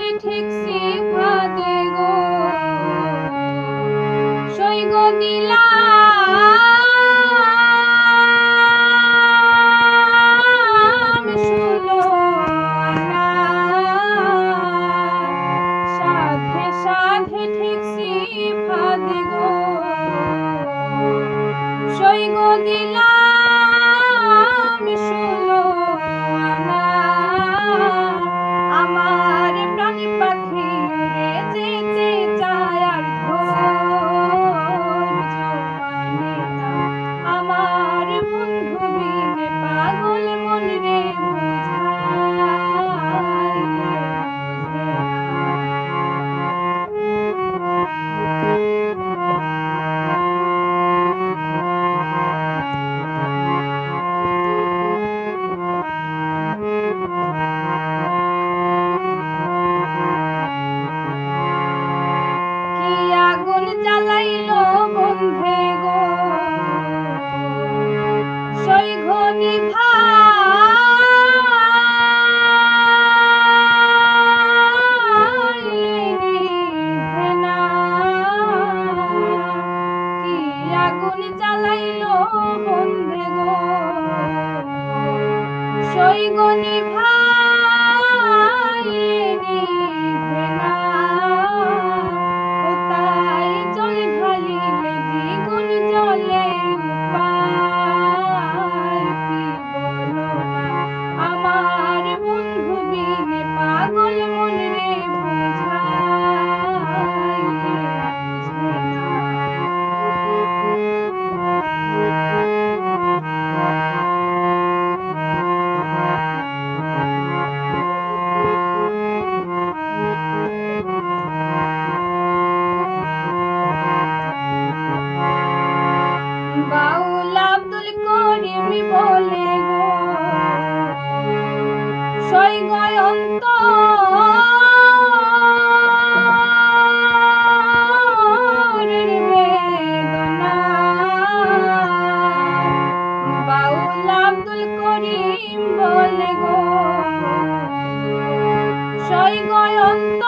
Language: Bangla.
he takes you. জয় করিম বলে গো। সৈগয়ন্ত